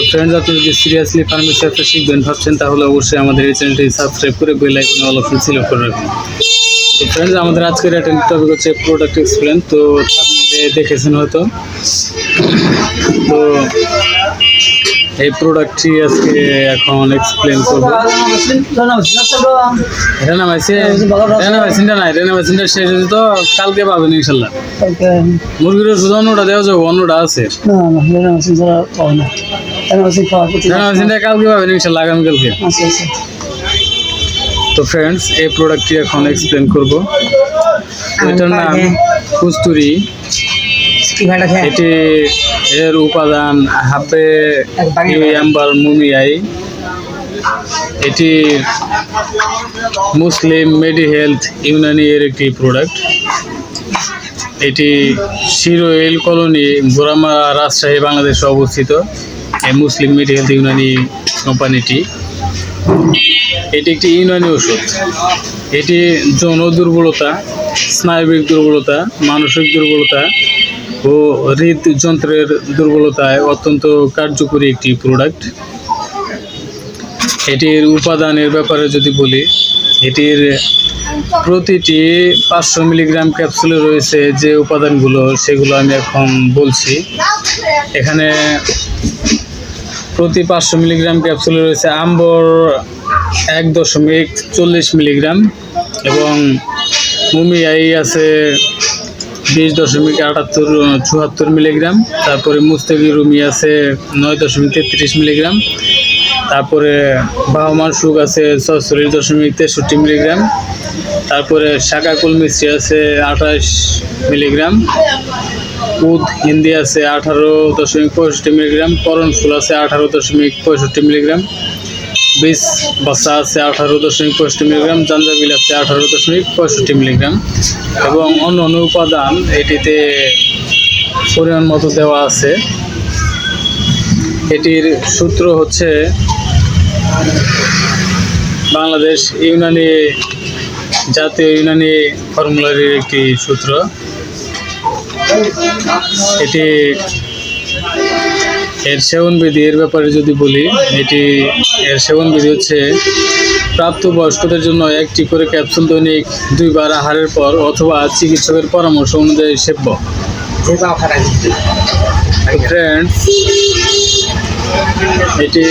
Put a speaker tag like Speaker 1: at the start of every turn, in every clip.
Speaker 1: তো ফ্রেন্ডস আপনি যদি সিরিয়াসলি ফার্মেসি ব্যবসা শিখবেন ভাবছেন তাহলে অবশ্যই আমাদের এই চ্যানেলটি সাবস্ক্রাইব করে বেল আইকনে অল অপশন সিলেক্ট করে রাখবেন। তো ফ্রেন্ডস আমাদের আজকের অ্যাটেন্ড টপিক হচ্ছে প্রোডাক্ট এক্সপ্লেন তো আপনাদের দেখেছেন হয়তো তো এই প্রোডাক্টটি আজকে এখন এক্সপ্লেন করব। নাই শেষ হয়েছে তো কালকে পাবেন ইনশাল্লাহ মুরগির ওষুধ অন্যটা দেওয়া যাবে অন্যটা আছে। রেনামাইসিনটা কালকে পাবেন ইনশাল্লাহ আগামীকালকে তো ফ্রেন্ডস এই প্রোডাক্টটি এখন এক্সপ্লেন করব। এটার নাম কুস্তুরি। এটি এর উপাদান হাবে অ্যাম্বার মুমিয়াই। এটি মুসলিম মেডি হেলথ ইউনানি এর একটি প্রোডাক্ট এটি শিরোইল কলোনি বোরামারা রাজশাহী বাংলাদেশে অবস্থিত। মুসলিম মেডি হেলথ ইউনানি কোম্পানিটি। এটি একটি ইউনানি ওষুধ। এটি যৌন দুর্বলতা, স্নায়বিক দুর্বলতা, মানসিক দুর্বলতা ও হৃদযন্ত্রের দুর্বলতায় অত্যন্ত কার্যকরী একটি প্রোডাক্ট এটির উপাদানের ব্যাপারে যদি বলি, এটির প্রতিটি পাঁচশো মিলিগ্রাম ক্যাপসুলে রয়েছে যে উপাদানগুলো, সেগুলো আমি এখন বলছি। এখানে প্রতি পাঁচশো মিলিগ্রাম ক্যাপসুলে রয়েছে আম্বর এক দশমিক চল্লিশ মিলিগ্রাম এবং মুমিয়াই আছে বিশ দশমিক আটাত্তর, চুয়াত্তর মিলিগ্রাম। তারপরে মুস্তাকি রুমি আছে নয় দশমিক তেত্রিশ মিলিগ্রাম। তারপরে বাহমান সুখ আছে ছচল্লিশ দশমিক তেষট্টি মিলিগ্রাম। তারপরে শাকাকুল মিষ্টি আছে আঠাশ মিলিগ্রাম, উদ হিন্দি আছে আঠারো দশমিক পঁয়ষট্টি মিলিগ্রাম করণ ফুল আছে আঠারো দশমিক পঁয়ষট্টি মিলিগ্রাম বিষ বাসা আছে আঠারো দশমিক পঁয়ষট্টি মিলিগ্রাম জাঞ্জাবিল আছে আঠারো দশমিক পঁয়ষট্টি মিলিগ্রাম এবং অন্য অন্য উপাদান এটিতে পরিমাণ মতো দেওয়া আছে। এটির সূত্র হচ্ছে বাংলাদেশ ইউনানি জাতীয় ইউনানি ফর্মুলারির একটি সূত্র। এটি এর সেবন বিধি, এর ব্যাপারে যদি বলি, এটি এর সেবন বিধি হচ্ছে, প্রাপ্ত বয়স্কদের জন্য একটি করে ক্যাপসুল দৈনিক দুইবার আহারের পর অথবা চিকিৎসকের পরামর্শ অনুযায়ী সেব্য। ফ্রেন্ডস এটি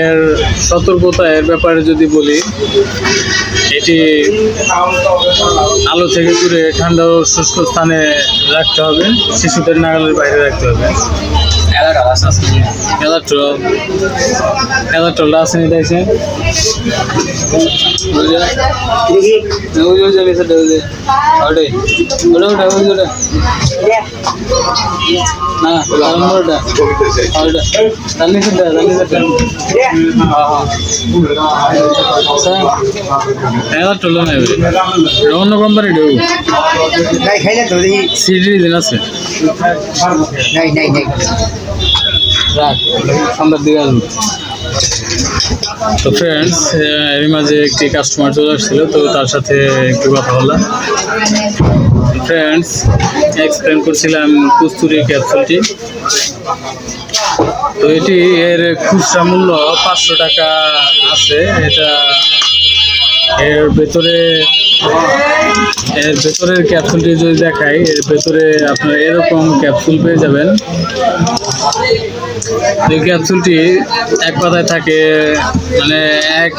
Speaker 1: এর সতর্কতা এর ব্যাপারে যদি বলি, এটি আলো থেকে দূরে, ঠান্ডা ও শুষ্ক স্থানে রাখতে হবে, শিশুদের নাগালের বাইরে রাখতে হবে। এলাট্রল এলাট্রলটা আছে নি তাইছে ওই যে ওই যে ওই যে নিচেটা ওই যে ওটাই ওটা ওটা ওই যে ওটা না নম্বরটা ওটা তার নিচেটা তার নিচেটা এলাট্রল নেই অন্য কোম্পানি ঢেউ
Speaker 2: নাই খাইলে তো দেখি
Speaker 1: সিডি দিন আছে
Speaker 2: নাই নাই নাই
Speaker 1: তো ফ্রেন্ডস এর মাঝে একটি কাস্টমার চলে আসছিল, তো তার সাথে একটু কথা বললাম। ফ্রেন্ডস এক্সপ্লেন করছিলাম কুস্তুরি ক্যাপসুলটি তো এটি এর খুচরা মূল্য পাঁচশো টাকা আছে। এটা এর ভেতরে, এর ভেতরের ক্যাপসুলটি যদি দেখাই, এর ভেতরে আপনারা এরকম ক্যাপসুল পেয়ে যাবেন। এই ক্যাপসুলটি এক পাতায় থাকে মানে এক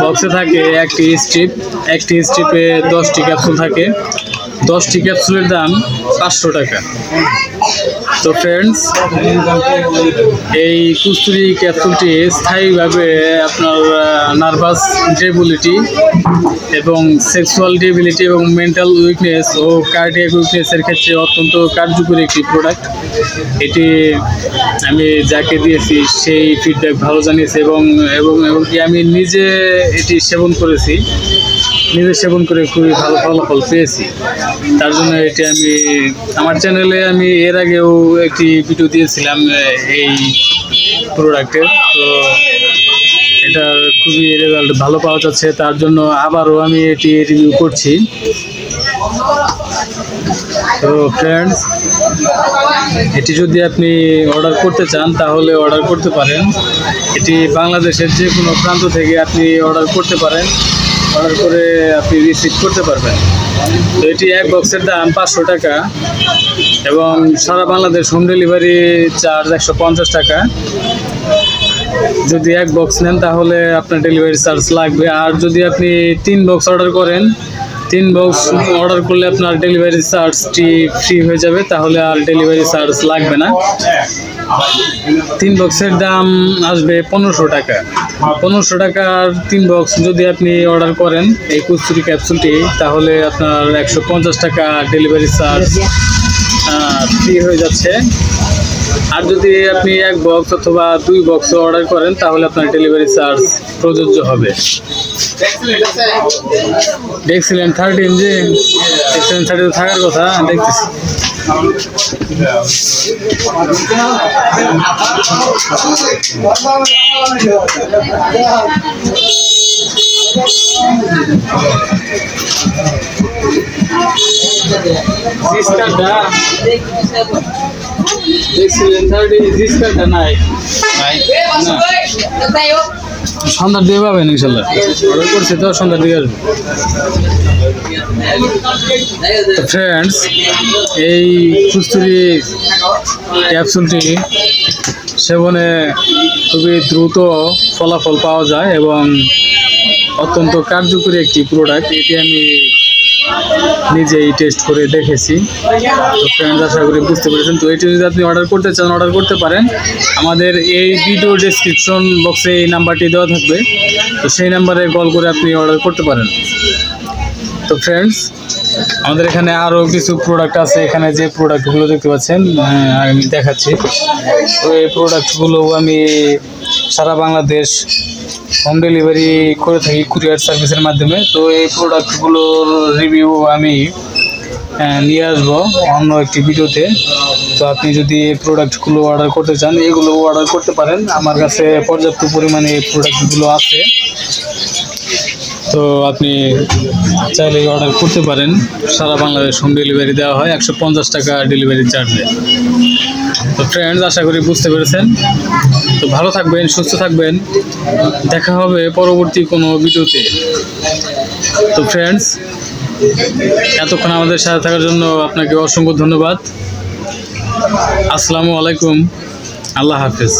Speaker 1: বক্সে থাকে একটি স্ট্রিপ একটি স্ট্রিপে দশটি ক্যাপসুল থাকে। দশটি ক্যাপসুলের দাম পাঁচশো টাকা। তো ফ্রেন্ডস এই কুস্তুরি ক্যাপসুলটি স্থায়ীভাবে আপনার নার্ভাস ডেবিলিটি এবং সেক্সুয়াল ডেবিলিটি এবং মেন্টাল উইকনেস ও কার্ডিয়াক উইকনেসের ক্ষেত্রে অত্যন্ত কার্যকরী একটি প্রোডাক্ট এটি আমি যাকে দিয়েছি, সেই ফিডব্যাক ভালো জানিয়েছে এবং এবং এবং কি আমি নিজে এটি সেবন করেছি। নিজে সেবন করে খুবই ভালো ফলাফল পেয়েছি। তার জন্য এটি আমি, আমার চ্যানেলে আমি এর আগেও একটি ভিডিও দিয়েছিলাম এই প্রোডাক্টের তো এটা খুবই রেজাল্ট ভালো পাওয়া যাচ্ছে। তার জন্য আবারও আমি এটি রিভিউ করছি। তো ফ্রেন্ডস এটি যদি আপনি অর্ডার করতে চান, তাহলে অর্ডার করতে পারেন। এটি বাংলাদেশের যে কোনো প্রান্ত থেকে আপনি অর্ডার করতে পারেন। অর্ডার করে আপনি রিসিভ করতে পারবেন। এটি এক বক্সের দাম পাঁচশো টাকা এবং সারা বাংলাদেশ হোম ডেলিভারি চার্জ একশো পঞ্চাশ টাকা। যদি এক বক্স নেন তাহলে আপনার ডেলিভারি চার্জ লাগবে। আর যদি আপনি তিন বক্স অর্ডার করেন, তিন বক্স অর্ডার করলে আপনার ডেলিভারি চার্জটি ফ্রি হয়ে যাবে, তাহলে আর ডেলিভারি চার্জ লাগবে না। তিন বক্সের দাম আসবে পনেরোশো টাকা। পনেরোশো টাকার তিন বক্স যদি আপনি অর্ডার করেন এই কুস্তুরি ক্যাপসুলটি তাহলে আপনার একশো পঞ্চাশ টাকা ডেলিভারি চার্জ ফ্রি হয়ে যাচ্ছে। আর যদি আপনি এক বক্স অথবা দুই বক্স অর্ডার করেন, তাহলে আপনার ডেলিভারি চার্জ প্রযোজ্য হবে। দেখছিলেন থার্টিন যে দেখছিলেন থার্টিন থাকার কথা, দেখতেছি। জিসকারটা দেখছিলেন জিসকারটা নাই না সন্ধ্যার দিকে পাবেন ইনশাল্লাহ। অর্ডার করছি তো সন্ধ্যার দিকে আসবে। ফ্রেন্ডস এই কুস্তুরি ক্যাপসুলটি সেবনে খুবই দ্রুত ফলাফল পাওয়া যায় এবং অত্যন্ত কার্যকরী একটি প্রোডাক্ট এটি আমি নিজেই টেস্ট করে দেখেছি। তো ফ্রেন্ডস আশা করি বুঝতে পেরেছেন। তো এটি যদি আপনি অর্ডার করতে চান অর্ডার করতে পারেন। আমাদের এই ভিডিও ডেসক্রিপশন বক্সে এই নাম্বারটি দেওয়া থাকবে। তো সেই নাম্বারে কল করে আপনি অর্ডার করতে পারেন। তো ফ্রেন্ডস আমাদের এখানে আরও কিছু প্রোডাক্ট আছে। এখানে যে প্রোডাক্টগুলো দেখতে পাচ্ছেন আমি দেখাচ্ছি। তো এই প্রোডাক্টগুলো আমি সারা বাংলাদেশ হোম ডেলিভারি করে থাকি কুরিয়ার সার্ভিসের মাধ্যমে। তো এই প্রোডাক্টগুলোর রিভিউ আমি নিয়ে আসব অন্য একটি ভিডিওতে। তো আপনি যদি এই প্রোডাক্টগুলো অর্ডার করতে চান, এগুলো অর্ডার করতে পারেন। আমার কাছে পর্যাপ্ত পরিমাণে এই প্রোডাক্টগুলো আছে। তো আপনি চাইলে অর্ডার করতে পারেন। সারা বাংলাদেশ হোম ডেলিভারি দেওয়া হয়, একশো পঞ্চাশ টাকা ডেলিভারি চার্জে তো ফ্রেন্ডস আশা করি বুঝতে পেরেছেন। তো ভালো থাকবেন, সুস্থ থাকবেন। দেখা হবে পরবর্তী কোনো ভিডিওতে। তো ফ্রেন্ডস এতক্ষণ আমাদের সাথে থাকার জন্য আপনাকে অসংখ্য ধন্যবাদ। আসসালামু আলাইকুম। আল্লাহ হাফেজ।